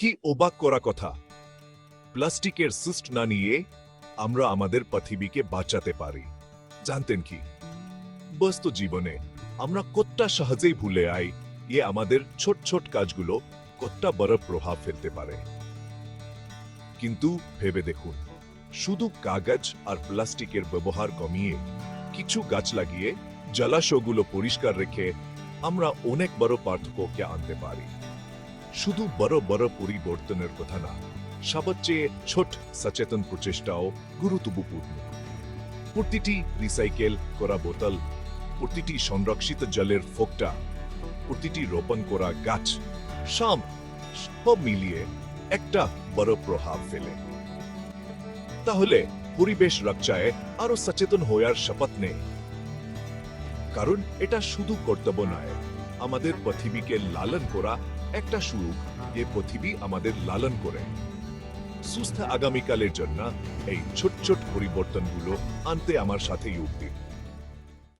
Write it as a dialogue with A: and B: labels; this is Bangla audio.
A: কি অবাক করা কথা। প্লাস্টিকের সিস্ট না নিয়ে আমরা আমাদের পৃথিবীকে বাঁচাতে পারি। জানতেন কি? বস্তু জীবনে আমরা কতটা সহজেই ভুলে আই ইয়ে আমাদের ছোট ছোট কাজগুলো কতটা বড় প্রভাব ফেলতে পারে। কিন্তু ভেবে দেখুন, শুধু কাগজ আর প্লাস্টিকের ব্যবহার কমিয়ে কিছু গাছ লাগিয়ে জলাশয়গুলো পরিষ্কার রেখে আমরা অনেক বড় পার্থক্যকে আনতে পারি। শুধু বড় বড় পরিবর্তনের কথা না, সবচেয়ে ছোট সচেতন প্রচেষ্টাও গুরুত্বপূর্ণ। প্রতিটি রিসাইকেল করা বোতল, প্রতিটি সংরক্ষিত জলের ফোকটা, প্রতিটি রোপণ করা গাছ, সব সব মিলিয়ে একটা বড় প্রভাব ফেলে। তাহলে পরিবেশ রক্ষায় আরও সচেতন হওয়ার শপথ নেই কারণ এটা শুধু কর্তব্য নয়, আমাদের পৃথিবীকে লালন করা একটা সুখ যে পৃথিবী আমাদের লালন করে। সুস্থ আগামীকালের জন্য এই ছোট ছোট পরিবর্তনগুলো আনতে আমার সাথে যোগ দিন